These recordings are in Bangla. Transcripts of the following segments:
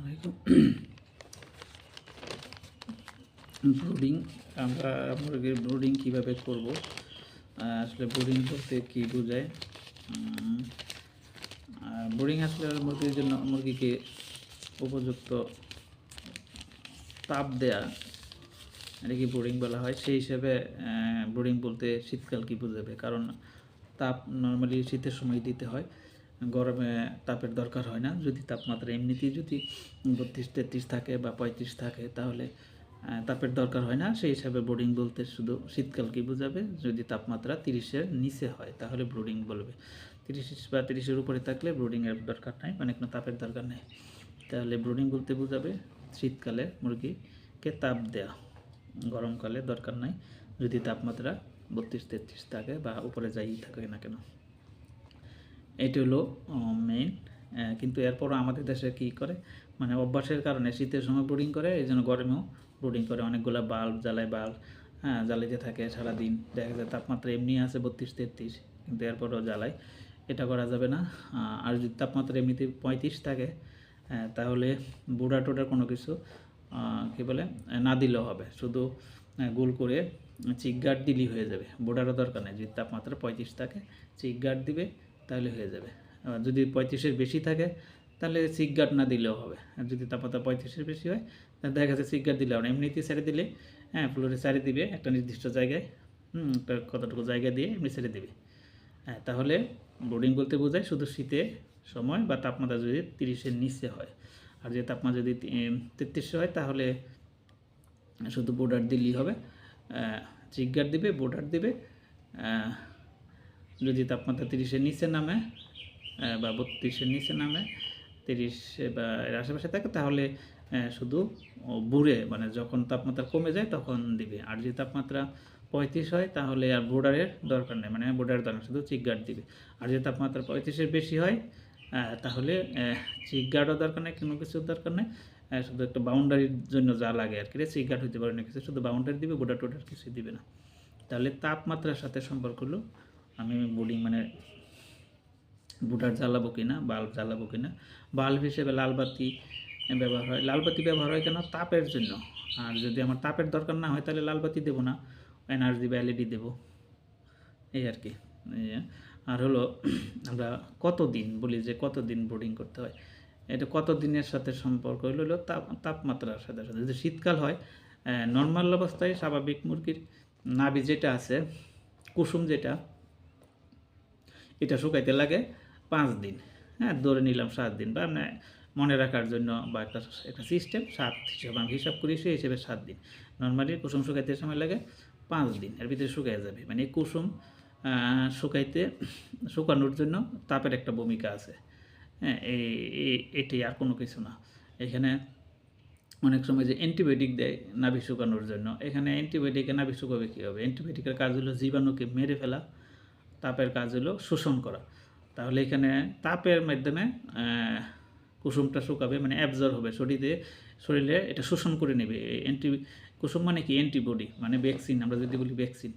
আলাইকুম। ব্রুডিং আমরা মুরগির ব্রুডিং কীভাবে করব? আসলে ব্রুডিং বলতে কী বোঝায়? ব্রুডিং আসলে মুরগির জন্য, মুরগিকে উপযুক্ত তাপ দেয়া এটাকে ব্রুডিং বলা হয়? সেই হিসেবে ব্রুডিং বলতে শীতকাল কি বোঝাবে? কারণ তাপ নর্মালি শীতের সময় দিতে হয়। গরমে তাপের দরকার হয় না। যদি তাপমাত্রা এমনিতেই যদি বত্রিশ তেত্রিশ থাকে বা পঁয়ত্রিশ থাকে, তাহলে তাপের দরকার হয় না। সেই হিসাবে ব্রুডিং বলতে শুধু শীতকাল কি বোঝাবে? যদি তাপমাত্রা তিরিশের নিচে হয়, তাহলে ব্রুডিং বলবে। তিরিশ বা তিরিশের উপরে থাকলে ব্রুডিংয়ের দরকার নাই মানে কোনো তাপের দরকার নেই। তাহলে ব্রুডিং বলতে বোঝাবে শীতকালে মুরগিকে তাপ দেওয়া গরমকালে দরকার নাই। যদি তাপমাত্রা বত্রিশ তেত্রিশ থাকে বা উপরে যাই থাকে না কেন। এটি হলো মেইন কিন্তু এরপরও আমাদের দেশে কী করে? মানে অভ্যাসের কারণে শীতের সময় ব্রুডিং করে, এই জন্য গরমেও ব্রুডিং করে। অনেকগুলো বাল্ব জ্বালায় বাল্ব হ্যাঁ জ্বালাইতে থাকে সারাদিন। দেখা যায় তাপমাত্রা এমনি আছে বত্রিশ, তেত্রিশ, কিন্তু এরপরও জ্বালায়। এটা করা যাবে না। আর যদি তাপমাত্রা এমনিতে পঁয়ত্রিশ থাকে তাহলে বুড়া টোডার কোনো কিছু কী বলে, না দিলেও হবে। শুধু গোল করে চিক গার্ড দিলেই হয়ে যাবে। বুড়ারও দরকার নেই। যদি তাপমাত্রা পঁয়ত্রিশ থাকে, চিক গার্ড দিবে। তাহলে হয়ে যাবে। আর যদি পঁয়ত্রিশের বেশি থাকে, তাহলে চিক গার্ড না দিলেও হবে। আর যদি তাপমাত্রা পঁয়ত্রিশের বেশি হয় তাহলে দেখা যাচ্ছে চিক গার্ড দিলে হবে এমনিতেই ছেড়ে দিলে হ্যাঁ ফ্লোরে ছেড়ে দিবে একটা নির্দিষ্ট জায়গায় একটা কতটুকু জায়গা দিয়ে এমনি ছেড়ে দিবে। হ্যাঁ তাহলে বোর্ডিং বলতে বোঝায় শুধু শীতে সময় বা তাপমাত্রা যদি তিরিশের নিচে হয়। আর যে তাপমাত্রা যদি তেত্রিশে হয়, তাহলে শুধু বোর্ডার দিলেই হবে। চিকগার দিবে বোর্ডার দিবে যদি তাপমাত্রা তিরিশের নিচে নামে বা বত্রিশের নিচে নামে, তিরিশে বা এর আশেপাশে থাকে, তাহলে শুধু বুড়ে মানে যখন তাপমাত্রা কমে যায় তখন দিবে। আর যদি তাপমাত্রা পঁয়ত্রিশ হয়, তাহলে আর বোর্ডারের দরকার নেই মানে বোর্ডারের দরকার শুধু চিক গার্ড দিবে। আর যদি তাপমাত্রা পঁয়ত্রিশের বেশি হয় তাহলে চিক গার্ডও দরকার নেই, কোনো কিছুর দরকার নেই। শুধু একটা বাউন্ডারির জন্য যা লাগে আর কি চিক গার্ড হতে পারে না কিছু, শুধু বাউন্ডারি দিবে বোর্ডার টোডার কিছু দিবে না। তাহলে তাপমাত্রার সাথে সম্পর্ক হলো আমি বোর্ডিং মানে বুটার জ্বালাবো কিনা, বাল্ব জ্বালাবো কিনা। বাল্ব হিসেবে লাল বাতি ব্যবহার হয়। লাল বাতি ব্যবহার হয় কেন? তাপের জন্য। আর যদি আমার তাপের দরকার না হয়, তাহলে লালবাতি দেবো না। এনার্জি বা এলইডি দেবো। এই আর কি। আর হলো, আমরা কতদিন বলি যে কতদিন বোর্ডিং করতে হয়? এটা কত দিনের সাথে সম্পর্ক? হলো হলো তাপ, তাপমাত্রার সাথে সাথে। যদি শীতকাল হয় নর্মাল অবস্থায় স্বাভাবিক মুরগির নাভি যেটা আছে, কুসুম যেটা এটা শুকাইতে লাগে পাঁচ দিন। হ্যাঁ ধরে নিলাম সাত দিন। বা মানে মনে রাখার জন্য বা একটা একটা সিস্টেম সাত হিসাবে, আমি হিসাব করি সেই হিসেবে সাত দিন। নর্মালি কুসুম শুকাইতে সময় লাগে পাঁচ দিন, এর ভিতরে শুকাই যাবে। মানে কুসুম শুকাইতে, শুকানোর জন্য তাপের একটা ভূমিকা আছে। হ্যাঁ এই- এটি আর কোনো কিছু না। এখানে অনেক সময় যে অ্যান্টিবায়োটিক দেয় নাভি শুকানোর জন্য। এখানে অ্যান্টিবায়োটিকে নাভি শুকাবে কী হবে অ্যান্টিবায়োটিকের কাজ হলো জীবাণুকে মেরে ফেলা। তাপের কাজ হলো শোষণ করা। তাহলে এখানে তাপের মাধ্যমে কুসুমটা শুকাবে মানে অ্যাবজর্ব হবে শরীরে শরীরে এটা শোষণ করে নেবে। অ্যান্টি কুসুম মানে কি? অ্যান্টিবডি মানে ভ্যাকসিন আমরা যদি বলি ভ্যাকসিন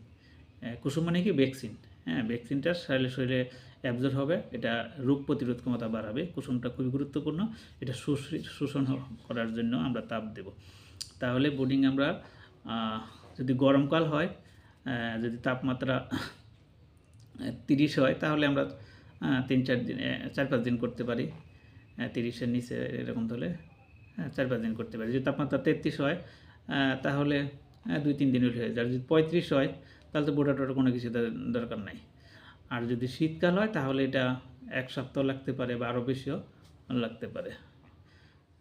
কুসুম মানে কি? ভ্যাকসিন হ্যাঁ ভ্যাকসিনটা শরীরে শরীরে অ্যাবজর্ব হবে, এটা রোগ প্রতিরোধ ক্ষমতা বাড়াবে। কুসুমটা খুবই গুরুত্বপূর্ণ। এটা শুষ- শোষণ করার জন্য আমরা তাপ দেব। তাহলে বোর্ডিং আমরা যদি গরমকাল হয় যদি তাপমাত্রা তিরিশ হয় তাহলে আমরা তিন চার দিন চার পাঁচ দিন করতে পারি। তিরিশের নিচে এরকম হলে হ্যাঁ, চার পাঁচ দিন করতে পারি। যদি তাপমাত্রা তেত্রিশ হয় তাহলে দুই তিন দিন হয়ে যায়। যদি পঁয়ত্রিশ হয় তাহলে তো বোটা টোটা কোনো কিছু দর- দরকার নাই। আর যদি শীতকাল হয় তাহলে এটা এক সপ্তাহ লাগতে পারে বা আরও বেশিও লাগতে পারে।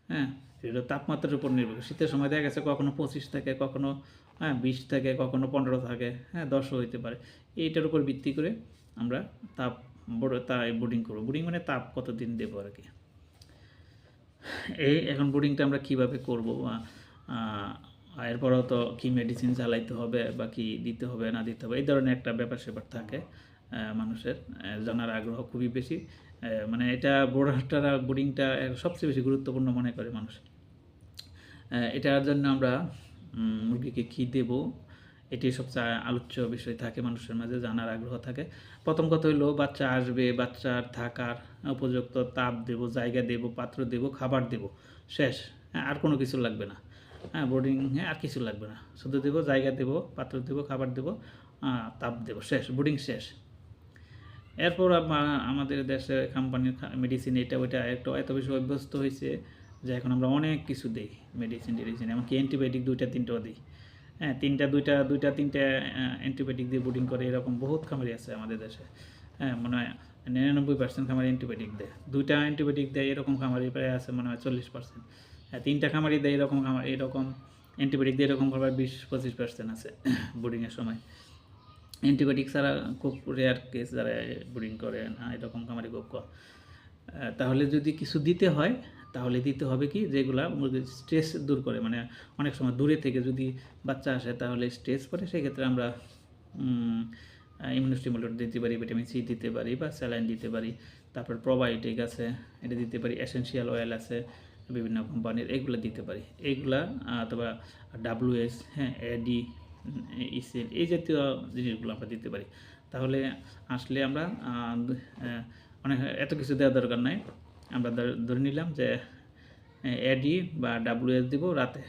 হ্যাঁ এটা তাপমাত্রার উপর নির্ভর। শীতের সময় দেখা গেছে কখনো পঁচিশ থাকে কখনো হ্যাঁ বিশ থাকে কখনো পনেরো থাকে। হ্যাঁ দশও হইতে পারে। এইটার উপর ভিত্তি করে আমরা তাপ বড় তা বোর্ডিং করব। বোর্ডিং মানে তাপ কতদিন দেবো আর কি? এই এখন বোর্ডিংটা আমরা কীভাবে করব বা এরপরও তো কি মেডিসিন চালাইতে হবে বা কি দিতে হবে, না দিতে হবে, এই ধরনের একটা ব্যাপার স্যাপার থাকে মানুষের জানার আগ্রহ খুবই বেশি মানে এটা বোর্ডারটা বোর্ডিংটা সবচেয়ে বেশি গুরুত্বপূর্ণ মনে করে মানুষ। এটার জন্য আমরা মুরগিকে কী দেব? এটি সবচেয়ে আলোচ্য বিষয় থাকে, মানুষের মাঝে জানার আগ্রহ থাকে। প্রথম কথা হইল, বাচ্চা আসবে, বাচ্চার থাকার উপযুক্ত তাপ দেব, জায়গা দেব, পাত্র দেব, খাবার দেব, শেষ। আর কোনো কিছু লাগবে না। হ্যাঁ বোর্ডিং হ্যাঁ আর কিছু লাগবে না। শুধু দেবো, জায়গা দেবো, পাত্র দেবো, খাবার দেবো তাপ দেবো, শেষ বোর্ডিং শেষ। এরপর আমাদের দেশে কোম্পানির মেডিসিন এটা ওইটা একটু, এত বেশি অভ্যস্ত হয়েছে যে এখন আমরা অনেক কিছু দিই মেডিসিন টেডিসিন, এমনকি অ্যান্টিবায়োটিক দুইটা, তিনটাও দিই। হ্যাঁ তিনটা, দুইটা দুইটা, তিনটা অ্যান্টিবায়োটিক দিয়ে বুডিং করে এরকম বহুত খামারি আছে আমাদের দেশে। হ্যাঁ মনে হয় নিরানব্বই পার্সেন্ট খামারি অ্যান্টিবায়োটিক দেয়। দুইটা অ্যান্টিবায়োটিক দেয়, এরকম খামারি প্রায় আছে মনে হয় চল্লিশ পার্সেন্ট হ্যাঁ তিনটা খামারি দেয়, এরকম খামার, এরকম অ্যান্টিবায়োটিক দিয়ে, এরকম খাবার বিশ পঁচিশ পার্সেন্ট আছে বোর্ডিংয়ের সময়। অ্যান্টিবায়োটিক ছাড়া খুব রেয়ার কেস যারা ব্রিডিং করে না, এরকম খামারি খুব তাহলে যদি কিছু দিতে হয় তাহলে দিতে হবে কি? যেগুলা মুরগির স্ট্রেস দূর করে। মানে অনেক সময় দূরে থেকে যদি বাচ্চা আসে তাহলে স্ট্রেস পড়ে। সেক্ষেত্রে আমরা ইমিউনোস্টিমুলেটর দিতে পারি ভিটামিন সি দিতে পারি বা স্যালাইন দিতে পারি। তারপর প্রোবায়োটিক আছে এটা দিতে পারি। এসেনশিয়াল অয়েল আছে বিভিন্ন কোম্পানির এগুলো দিতে পারি। এইগুলা আহ, অথবা ডাব্লিউএস হ্যাঁ এডি ইসিএল এই জাতীয় জিনিসগুলো আমরা দিতে পারি। তাহলে আসলে আমরা অনেক এত কিছু দেওয়ার দরকার নাই। আমরা ধরে নিলাম যে এডি বা ডাব্লিউএস দিব রাতে।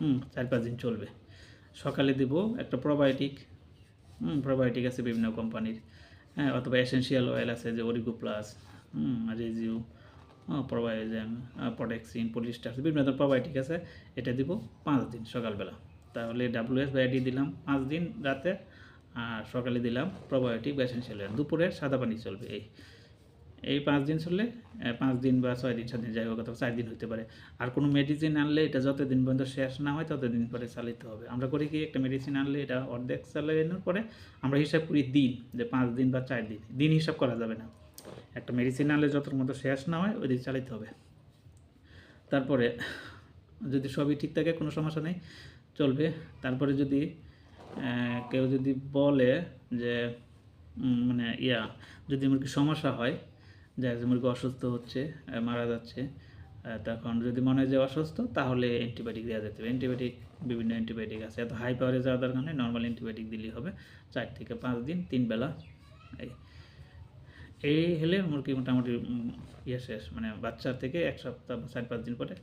হুম, চার পাঁচ দিন চলবে। সকালে দিব একটা প্রোবায়োটিক হুম প্রোবায়োটিক আছে বিভিন্ন কোম্পানির হ্যাঁ অথবা এসেনশিয়াল অয়েল আছে যে অরিগো প্লাস হুম রেজিও প্রোবায়োজেম পটেক্সিন পলিস্টার বিভিন্ন ধরনের প্রোবায়োটিক আছে। এটা দিব পাঁচ দিন সকালবেলা। তাহলে ডাব্লিউএস বা এডি দিলাম পাঁচ দিন রাতে। আর সকালে দিলাম প্রোবায়োটিক বা এসেনশিয়াল অয়েল দুপুরে সাদা পানি চলবে এই। এই পাঁচ দিন চললে পাঁচ দিন বা ছয় দিন, সাত দিন, যাই হোক, অথবা চার দিন হতে পারে। আর কোনো মেডিসিন আনলে এটা যতদিন পর্যন্ত শেষ না হয়, ততদিন পরে চালিতে হবে। আমরা করি কি, একটা মেডিসিন আনলে এটা অর্ধেক চালানোর পরে আমরা হিসাব করি দিন, যে পাঁচ দিন বা চার দিন। দিন হিসাব করা যাবে না। একটা মেডিসিন আনলে যতর মতো শেষ না হয় ওই দিন চালিতে হবে। তারপরে, যদি সবই ঠিক থাকে, কোনো সমস্যা নেই, চলবে। তারপরে যদি কেউ যদি বলে যে মানে ইয়া, যদি মুরগির সমস্যা হয় যে মুরগি অসুস্থ হচ্ছে মারা যাচ্ছে তখন যদি মনে হয় যে অসুস্থ, তাহলে অ্যান্টিবায়োটিক দেওয়া যেতে হবে অ্যান্টিবায়োটিক বিভিন্ন অ্যান্টিবায়োটিক আছে। এত হাই পাওয়ারে যাওয়ার দরকার নেই নর্মাল অ্যান্টিবায়োটিক দিলেই হবে। চার থেকে পাঁচ দিন, তিন বেলা। এই হলে মুরগি মোটামুটি ইয়ে শেষ। মানে বাচ্চা থেকে এক সপ্তাহ চার পাঁচ দিন পরে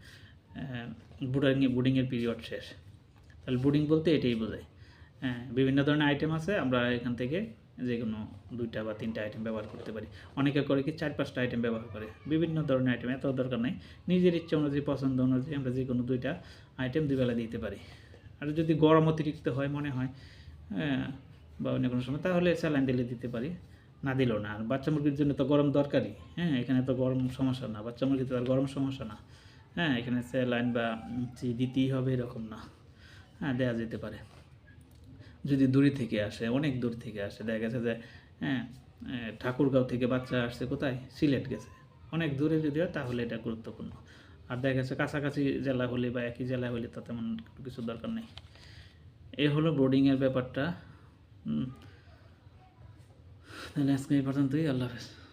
বুডিং বুডিংয়ের পিরিয়ড শেষ। তাহলে বুডিং বলতে এটাই বোঝায়। হ্যাঁ বিভিন্ন ধরনের আইটেম আছে। আমরা এখান থেকে যে কোনো দুইটা বা তিনটা আইটেম ব্যবহার করতে পারি। অনেকে করে কি চার পাঁচটা আইটেম ব্যবহার করে। বিভিন্ন ধরনের আইটেম এত দরকার নেই। নিজের ইচ্ছা অনুযায়ী, পছন্দ অনুযায়ী আমরা যে কোনো দুইটা আইটেম দুবেলা দিতে পারি। আর যদি গরম অতিরিক্ত হয় মনে হয় হ্যাঁ বা অন্য কোনো সময়, তাহলে স্যালাইন দিলে দিতে পারি। না দিলেও না। আর বাচ্চা মুরগির জন্য তো গরম দরকারই। হ্যাঁ এখানে তো গরম সমস্যা না। বাচ্চা মুরগিতে আর গরম সমস্যা না। হ্যাঁ এখানে স্যালাইন বা দিতেই হবে এরকম না। হ্যাঁ দেওয়া যেতে পারে। যদি দূরে থেকে আসে, অনেক দূর থেকে আসে, দেখা গেছে যে হ্যাঁ ঠাকুরগাঁও থেকে বাচ্চা আসছে কোথায়? সিলেট গেছে। অনেক দূরে যদি হয় তাহলে এটা গুরুত্বপূর্ণ। আর দেখা গেছে কাছাকাছি জেলা হলে বা একই জেলা হলে তো তেমন কিছু দরকার নেই। এ হলো বোর্ডিংয়ের ব্যাপারটা। তাহলে আজকে এই পর্যন্তই, আল্লাহ হাফেজ।